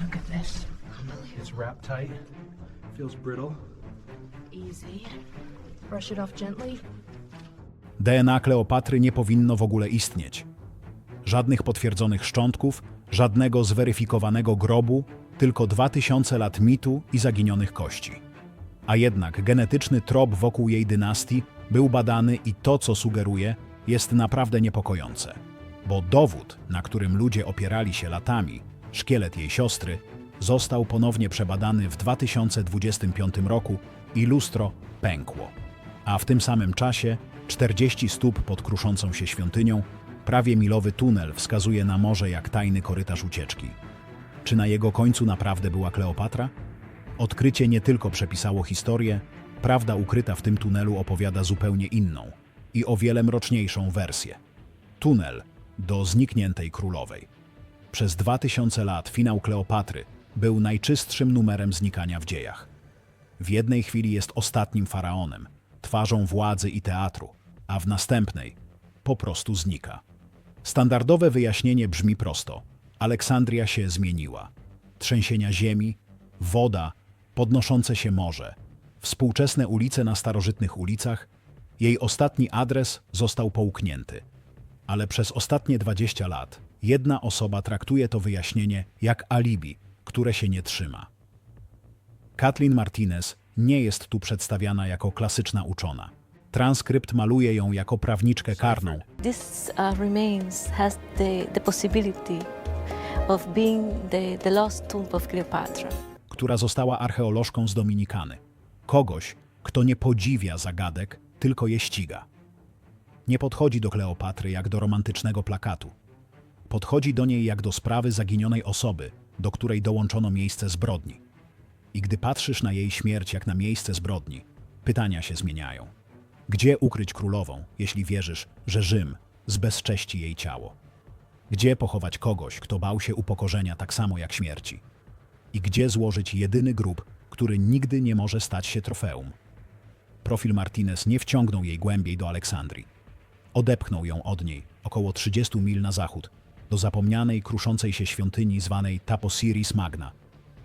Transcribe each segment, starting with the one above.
Look at this. It's wrapped tight. Feels brittle. Easy. Brush it off gently. DNA Kleopatry nie powinno w ogóle istnieć. Żadnych potwierdzonych szczątków, żadnego zweryfikowanego grobu, tylko 2000 lat mitu i zaginionych kości. A jednak genetyczny trop wokół jej dynastii był badany i to, co sugeruje, jest naprawdę niepokojące. Bo dowód, na którym ludzie opierali się latami, szkielet jej siostry, został ponownie przebadany w 2025 roku i lustro pękło. A w tym samym czasie 40 stóp pod kruszącą się świątynią, prawie milowy tunel wskazuje na morze jak tajny korytarz ucieczki. Czy na jego końcu naprawdę była Kleopatra? Odkrycie nie tylko przepisało historię, prawda ukryta w tym tunelu opowiada zupełnie inną i o wiele mroczniejszą wersję. Tunel do znikniętej królowej. Przez 2000 lat finał Kleopatry był najczystszym numerem znikania w dziejach. W jednej chwili jest ostatnim faraonem, twarzą władzy i teatru, a w następnej po prostu znika. Standardowe wyjaśnienie brzmi prosto: Aleksandria się zmieniła. Trzęsienia ziemi, woda, podnoszące się morze, współczesne ulice na starożytnych ulicach, jej ostatni adres został połknięty. Ale przez ostatnie 20 lat jedna osoba traktuje to wyjaśnienie jak alibi, które się nie trzyma. Kathleen Martinez nie jest tu przedstawiana jako klasyczna uczona. Transkrypt maluje ją jako prawniczkę karną, This uh, remains has the, the possibility of being the, the lost tomb of Cleopatra. która została archeolożką z Dominikany. Kogoś, kto nie podziwia zagadek, tylko je ściga. Nie podchodzi do Kleopatry jak do romantycznego plakatu. Podchodzi do niej jak do sprawy zaginionej osoby, do której dołączono miejsce zbrodni. I gdy patrzysz na jej śmierć jak na miejsce zbrodni, pytania się zmieniają. Gdzie ukryć królową, jeśli wierzysz, że Rzym zbezcześci jej ciało? Gdzie pochować kogoś, kto bał się upokorzenia tak samo jak śmierci? I gdzie złożyć jedyny grób, który nigdy nie może stać się trofeum? Profil Martinez nie wciągnął jej głębiej do Aleksandrii. Odepchnął ją od niej, około 30 mil na zachód, do zapomnianej, kruszącej się świątyni zwanej Taposiris Magna.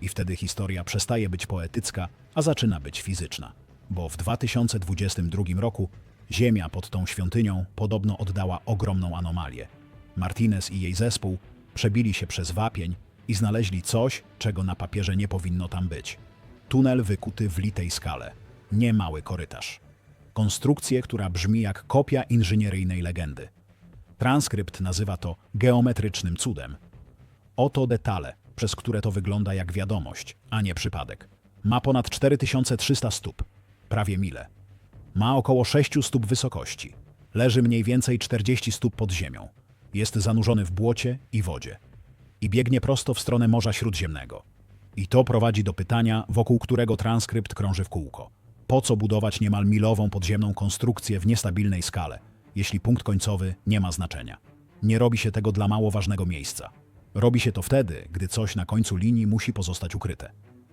I wtedy historia przestaje być poetycka, a zaczyna być fizyczna. Bo w 2022 roku ziemia pod tą świątynią podobno oddała ogromną anomalię. Martinez i jej zespół przebili się przez wapień i znaleźli coś, czego na papierze nie powinno tam być. Tunel wykuty w litej skale. Nie mały korytarz. Konstrukcję, która brzmi jak kopia inżynieryjnej legendy. Transkrypt nazywa to geometrycznym cudem. Oto detale, przez które to wygląda jak wiadomość, a nie przypadek. Ma ponad 4300 stóp, prawie mile. Ma około 6 stóp wysokości. Leży mniej więcej 40 stóp pod ziemią. Jest zanurzony w błocie i wodzie. I biegnie prosto w stronę Morza Śródziemnego. I to prowadzi do pytania, wokół którego transkrypt krąży w kółko. Po co budować niemal milową podziemną konstrukcję w niestabilnej skale, jeśli punkt końcowy nie ma znaczenia? Nie robi się tego dla mało ważnego miejsca. Robi się to wtedy, gdy coś na końcu linii musi pozostać ukryte.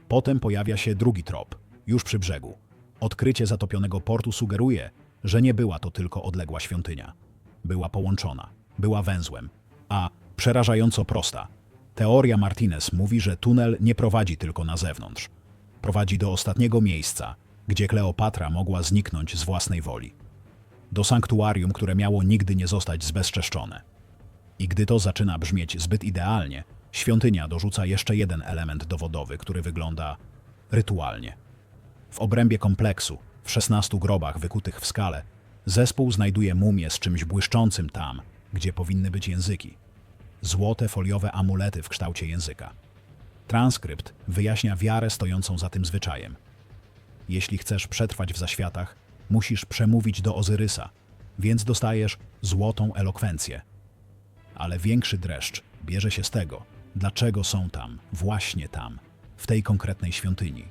Potem pojawia się drugi trop, już przy brzegu. Odkrycie zatopionego portu sugeruje, że nie była to tylko odległa świątynia. Była połączona, była węzłem, a przerażająco prosta. Teoria Martinez mówi, że tunel nie prowadzi tylko na zewnątrz. Prowadzi do ostatniego miejsca, gdzie Kleopatra mogła zniknąć z własnej woli. Do sanktuarium, które miało nigdy nie zostać zbezczeszczone. I gdy to zaczyna brzmieć zbyt idealnie, świątynia dorzuca jeszcze jeden element dowodowy, który wygląda rytualnie. W obrębie kompleksu, w 16 grobach wykutych w skale, zespół znajduje mumię z czymś błyszczącym tam, gdzie powinny być języki. Złote foliowe amulety w kształcie języka. Transkrypt wyjaśnia wiarę stojącą za tym zwyczajem. Jeśli chcesz przetrwać w zaświatach, musisz przemówić do Ozyrysa, więc dostajesz złotą elokwencję. Ale większy dreszcz bierze się z tego, dlaczego są tam, właśnie tam, w tej konkretnej świątyni.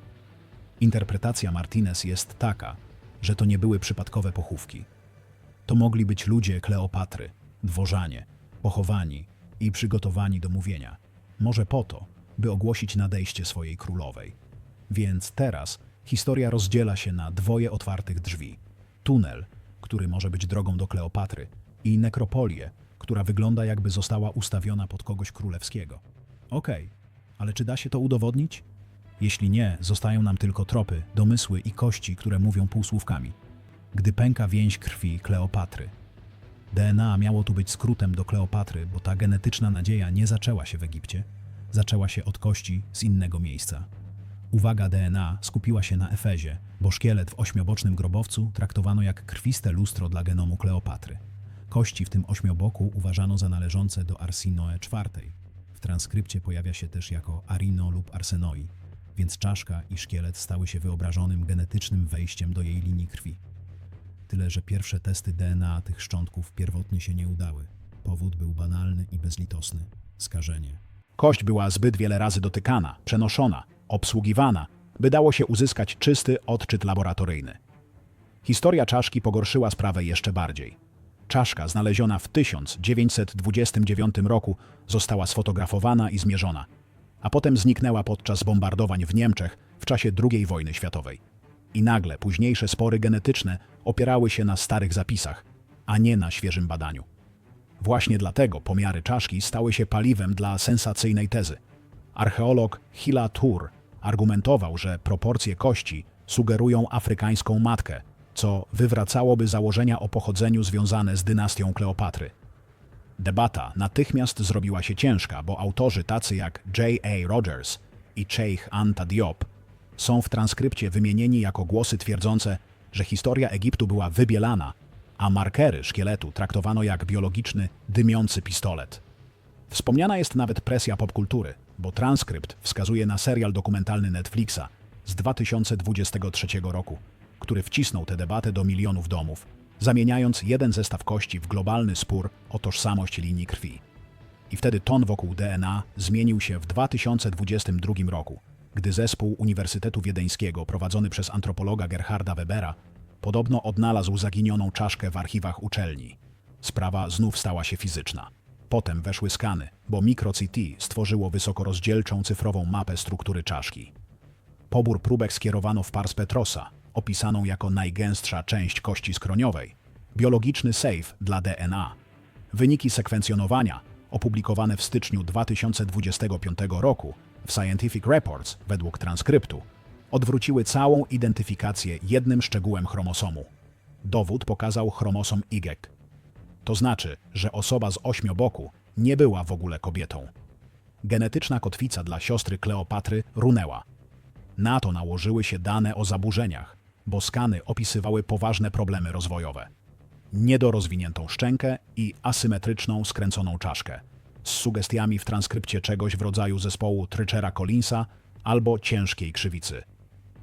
Interpretacja Martinez jest taka, że to nie były przypadkowe pochówki. To mogli być ludzie Kleopatry, dworzanie, pochowani i przygotowani do mówienia. Może po to, by ogłosić nadejście swojej królowej. Więc teraz historia rozdziela się na dwoje otwartych drzwi. Tunel, który może być drogą do Kleopatry, i nekropolię, która wygląda jakby została ustawiona pod kogoś królewskiego. Okej, Ale czy da się to udowodnić? Jeśli nie, zostają nam tylko tropy, domysły i kości, które mówią półsłówkami. Gdy pęka więź krwi Kleopatry. DNA miało tu być skrótem do Kleopatry, bo ta genetyczna nadzieja nie zaczęła się w Egipcie, zaczęła się od kości z innego miejsca. Uwaga DNA skupiła się na Efezie, bo szkielet w ośmiobocznym grobowcu traktowano jak krwiste lustro dla genomu Kleopatry. Kości w tym ośmioboku uważano za należące do Arsinoe IV. W transkrypcie pojawia się też jako Arino lub Arsenoi, więc czaszka i szkielet stały się wyobrażonym genetycznym wejściem do jej linii krwi. Tyle, że pierwsze testy DNA tych szczątków pierwotnie się nie udały. Powód był banalny i bezlitosny skażenie. Kość była zbyt wiele razy dotykana, przenoszona, obsługiwana, by dało się uzyskać czysty odczyt laboratoryjny. Historia czaszki pogorszyła sprawę jeszcze bardziej. Czaszka znaleziona w 1929 roku została sfotografowana i zmierzona, a potem zniknęła podczas bombardowań w Niemczech w czasie II wojny światowej. I nagle późniejsze spory genetyczne opierały się na starych zapisach, a nie na świeżym badaniu. Właśnie dlatego pomiary czaszki stały się paliwem dla sensacyjnej tezy. Archeolog Hila Tur argumentował, że proporcje kości sugerują afrykańską matkę, co wywracałoby założenia o pochodzeniu związane z dynastią Kleopatry. Debata natychmiast zrobiła się ciężka, bo autorzy tacy jak J.A. Rogers i Sheikh Anta Diop są w transkrypcie wymienieni jako głosy twierdzące, że historia Egiptu była wybielana, a markery szkieletu traktowano jak biologiczny, dymiący pistolet. Wspomniana jest nawet presja popkultury, bo transkrypt wskazuje na serial dokumentalny Netflixa z 2023 roku, który wcisnął tę debatę do milionów domów, zamieniając jeden zestaw kości w globalny spór o tożsamość linii krwi. I wtedy ton wokół DNA zmienił się w 2022 roku, gdy zespół Uniwersytetu Wiedeńskiego prowadzony przez antropologa Gerharda Webera podobno odnalazł zaginioną czaszkę w archiwach uczelni. Sprawa znów stała się fizyczna. Potem weszły skany, bo MicroCT stworzyło wysokorozdzielczą cyfrową mapę struktury czaszki. Pobór próbek skierowano w pars Petrosa, opisaną jako najgęstsza część kości skroniowej, biologiczny safe dla DNA. Wyniki sekwencjonowania, opublikowane w styczniu 2025 roku w Scientific Reports według transkryptu, odwróciły całą identyfikację jednym szczegółem chromosomu. Dowód pokazał chromosom Y. To znaczy, że osoba z ośmioboku nie była w ogóle kobietą. Genetyczna kotwica dla siostry Kleopatry runęła. Na to nałożyły się dane o zaburzeniach, bo skany opisywały poważne problemy rozwojowe. Niedorozwiniętą szczękę i asymetryczną skręconą czaszkę, z sugestiami w transkrypcie czegoś w rodzaju zespołu Tryczera Collinsa albo ciężkiej krzywicy.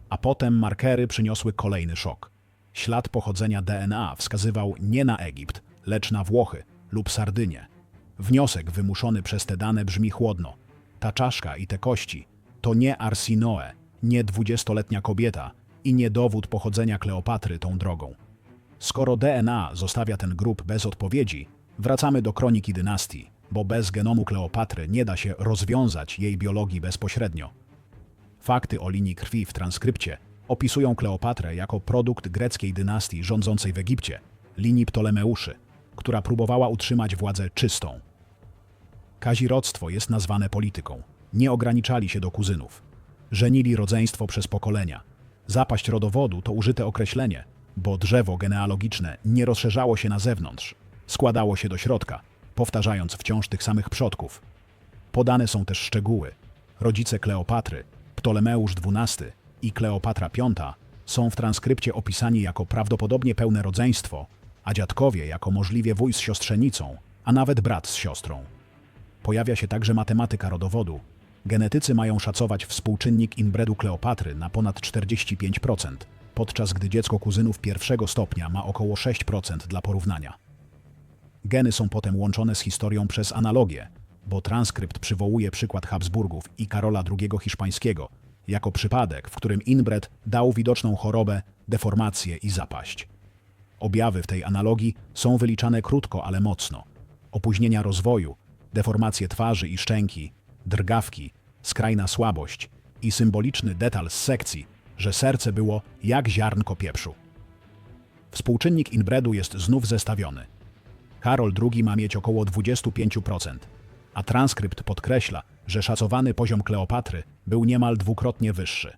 A potem markery przyniosły kolejny szok. Ślad pochodzenia DNA wskazywał nie na Egipt, lecz na Włochy lub Sardynię. Wniosek wymuszony przez te dane brzmi chłodno. Ta czaszka i te kości to nie Arsinoe, nie dwudziestoletnia kobieta i nie dowód pochodzenia Kleopatry tą drogą. Skoro DNA zostawia ten grób bez odpowiedzi, wracamy do kroniki dynastii, bo bez genomu Kleopatry nie da się rozwiązać jej biologii bezpośrednio. Fakty o linii krwi w transkrypcie opisują Kleopatrę jako produkt greckiej dynastii rządzącej w Egipcie, linii Ptolemeuszy, która próbowała utrzymać władzę czystą. Kazirodztwo jest nazwane polityką. Nie ograniczali się do kuzynów. Żenili rodzeństwo przez pokolenia. Zapaść rodowodu to użyte określenie, bo drzewo genealogiczne nie rozszerzało się na zewnątrz. Składało się do środka, powtarzając wciąż tych samych przodków. Podane są też szczegóły. Rodzice Kleopatry, Ptolemeusz XII i Kleopatra V są w transkrypcie opisani jako prawdopodobnie pełne rodzeństwo, a dziadkowie jako możliwie wuj z siostrzenicą, a nawet brat z siostrą. Pojawia się także matematyka rodowodu. Genetycy mają szacować współczynnik inbredu Kleopatry na ponad 45%, podczas gdy dziecko kuzynów pierwszego stopnia ma około 6% dla porównania. Geny są potem łączone z historią przez analogię, bo transkrypt przywołuje przykład Habsburgów i Karola II Hiszpańskiego jako przypadek, w którym inbred dał widoczną chorobę, deformację i zapaść. Objawy w tej analogii są wyliczane krótko, ale mocno. Opóźnienia rozwoju, deformacje twarzy i szczęki, drgawki, skrajna słabość i symboliczny detal z sekcji, że serce było jak ziarnko pieprzu. Współczynnik inbredu jest znów zestawiony. Karol II ma mieć około 25%, a transkrypt podkreśla, że szacowany poziom Kleopatry był niemal dwukrotnie wyższy.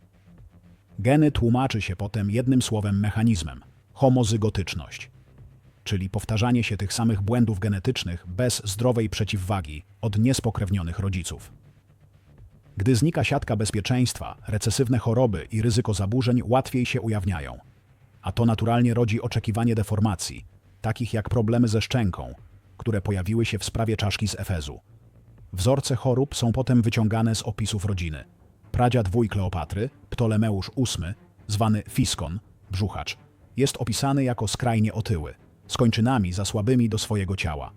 Geny tłumaczy się potem jednym słowem mechanizmem homozygotyczność, czyli powtarzanie się tych samych błędów genetycznych bez zdrowej przeciwwagi od niespokrewnionych rodziców. Gdy znika siatka bezpieczeństwa, recesywne choroby i ryzyko zaburzeń łatwiej się ujawniają, a to naturalnie rodzi oczekiwanie deformacji, takich jak problemy ze szczęką, które pojawiły się w sprawie czaszki z Efezu. Wzorce chorób są potem wyciągane z opisów rodziny. Pradziad wuj Kleopatry, Ptolemeusz VIII, zwany Fiskon, brzuchacz, jest opisany jako skrajnie otyły, z kończynami za słabymi do swojego ciała.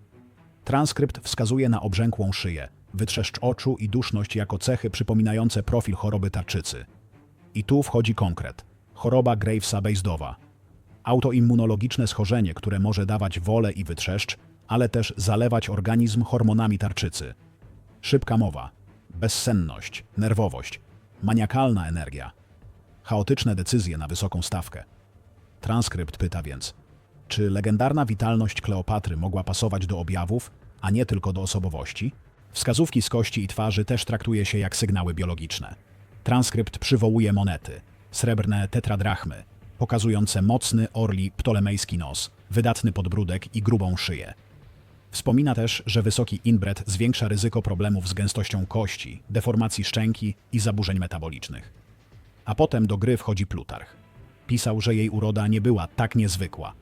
Transkrypt wskazuje na obrzękłą szyję, wytrzeszcz oczu i duszność jako cechy przypominające profil choroby tarczycy. I tu wchodzi konkret. Choroba Gravesa Bejzdowa. Autoimmunologiczne schorzenie, które może dawać wolę i wytrzeszcz, ale też zalewać organizm hormonami tarczycy. Szybka mowa, bezsenność, nerwowość, maniakalna energia, chaotyczne decyzje na wysoką stawkę. Transkrypt pyta więc, czy legendarna witalność Kleopatry mogła pasować do objawów, a nie tylko do osobowości? Wskazówki z kości i twarzy też traktuje się jak sygnały biologiczne. Transkrypt przywołuje monety, srebrne tetradrachmy, pokazujące mocny orli ptolemejski nos, wydatny podbródek i grubą szyję. Wspomina też, że wysoki inbred zwiększa ryzyko problemów z gęstością kości, deformacji szczęki i zaburzeń metabolicznych. A potem do gry wchodzi Plutarch. Pisał, że jej uroda nie była tak niezwykła,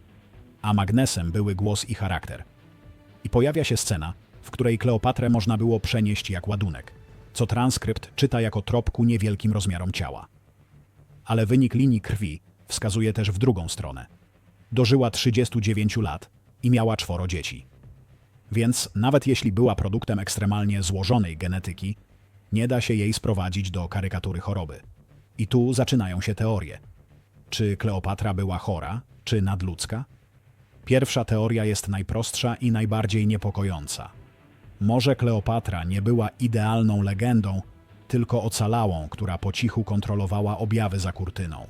a magnesem były głos i charakter. I pojawia się scena, w której Kleopatrę można było przenieść jak ładunek, co transkrypt czyta jako trop ku niewielkim rozmiarom ciała. Ale wynik linii krwi wskazuje też w drugą stronę. Dożyła 39 lat i miała czworo dzieci. Więc nawet jeśli była produktem ekstremalnie złożonej genetyki, nie da się jej sprowadzić do karykatury choroby. I tu zaczynają się teorie. Czy Kleopatra była chora, czy nadludzka? Pierwsza teoria jest najprostsza i najbardziej niepokojąca. Może Kleopatra nie była idealną legendą, tylko ocalałą, która po cichu kontrolowała objawy za kurtyną.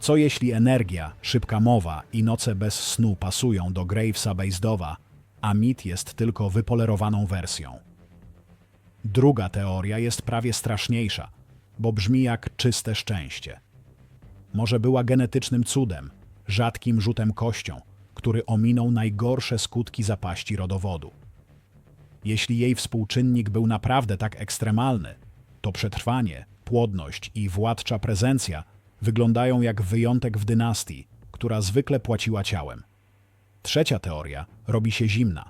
Co jeśli energia, szybka mowa i noce bez snu pasują do Gravesa Bejzdowa, a mit jest tylko wypolerowaną wersją? Druga teoria jest prawie straszniejsza, bo brzmi jak czyste szczęście. Może była genetycznym cudem, rzadkim rzutem kością, który ominął najgorsze skutki zapaści rodowodu. Jeśli jej współczynnik był naprawdę tak ekstremalny, to przetrwanie, płodność i władcza prezencja wyglądają jak wyjątek w dynastii, która zwykle płaciła ciałem. Trzecia teoria robi się zimna.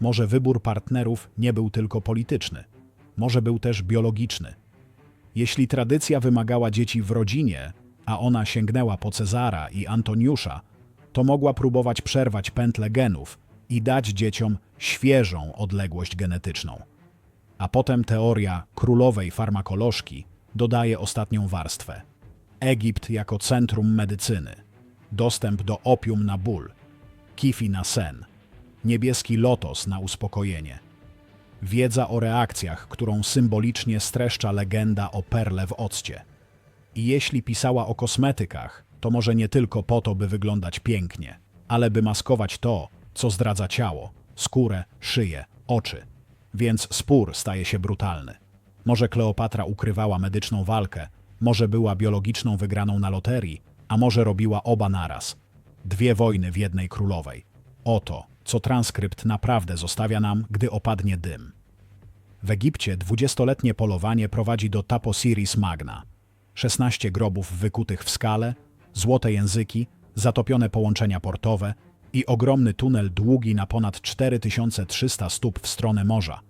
Może wybór partnerów nie był tylko polityczny, może był też biologiczny. Jeśli tradycja wymagała dzieci w rodzinie, a ona sięgnęła po Cezara i Antoniusza, to mogła próbować przerwać pętlę genów i dać dzieciom świeżą odległość genetyczną. A potem teoria królowej farmakolożki dodaje ostatnią warstwę. Egipt jako centrum medycyny, dostęp do opium na ból, kifi na sen, niebieski lotos na uspokojenie. Wiedza o reakcjach, którą symbolicznie streszcza legenda o perle w occie. I jeśli pisała o kosmetykach, to może nie tylko po to, by wyglądać pięknie, ale by maskować to, co zdradza ciało, skórę, szyję, oczy. Więc spór staje się brutalny. Może Kleopatra ukrywała medyczną walkę, może była biologiczną wygraną na loterii, a może robiła oba naraz. Dwie wojny w jednej królowej. Oto, co transkrypt naprawdę zostawia nam, gdy opadnie dym. W Egipcie dwudziestoletnie polowanie prowadzi do Taposiris Magna. 16 grobów wykutych w skale, złote języki, zatopione połączenia portowe i ogromny tunel długi na ponad 4300 stóp w stronę morza.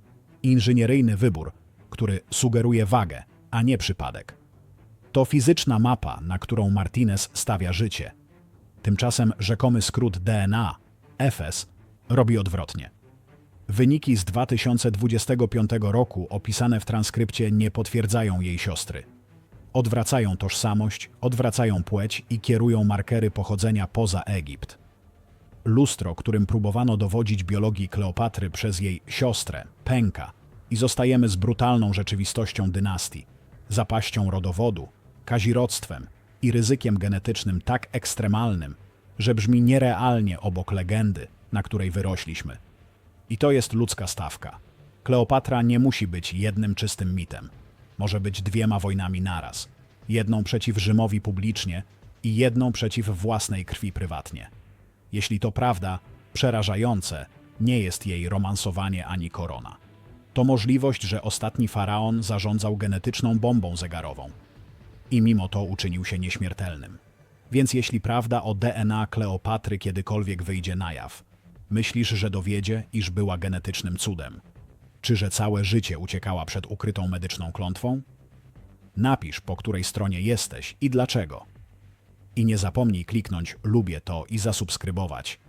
Inżynieryjny wybór, który sugeruje wagę, a nie przypadek. To fizyczna mapa, na którą Martinez stawia życie. Tymczasem rzekomy skrót DNA, EFES, robi odwrotnie. Wyniki z 2025 roku opisane w transkrypcie nie potwierdzają jej siostry. Odwracają tożsamość, odwracają płeć i kierują markery pochodzenia poza Egipt. Lustro, którym próbowano dowodzić biologii Kleopatry przez jej siostrę, pęka i zostajemy z brutalną rzeczywistością dynastii, zapaścią rodowodu, kazirodztwem i ryzykiem genetycznym tak ekstremalnym, że brzmi nierealnie obok legendy, na której wyrośliśmy. I to jest ludzka stawka. Kleopatra nie musi być jednym czystym mitem. Może być dwiema wojnami naraz. Jedną przeciw Rzymowi publicznie i jedną przeciw własnej krwi prywatnie. Jeśli to prawda, przerażające nie jest jej romansowanie ani korona. To możliwość, że ostatni faraon zarządzał genetyczną bombą zegarową i mimo to uczynił się nieśmiertelnym. Więc jeśli prawda o DNA Kleopatry kiedykolwiek wyjdzie na jaw, myślisz, że dowiedzie, iż była genetycznym cudem? Czy że całe życie uciekała przed ukrytą medyczną klątwą? Napisz, po której stronie jesteś i dlaczego. I nie zapomnij kliknąć lubię to i zasubskrybować,